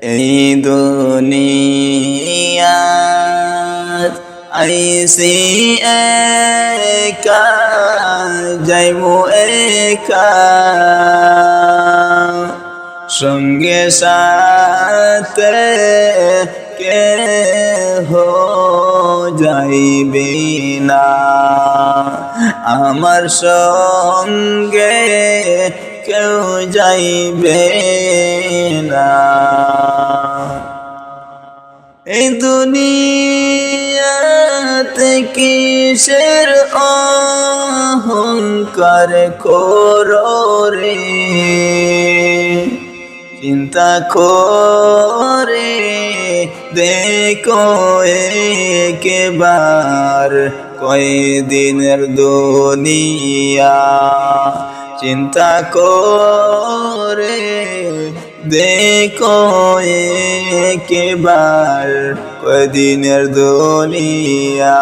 এই দুনিয়া আইসি একা যাইমু একা। সঙ্গে সাথে কে হো যাইবে না। আমার সঙ্গে কেউ যাইবে না। এই দুনিয়াতে কিসের অহংকার করো চিন্তা করে দেখো একেবার কয়দিনের দুনিয়া। চিন্তা করে দেখো একেবার কদিনের দুনিয়া।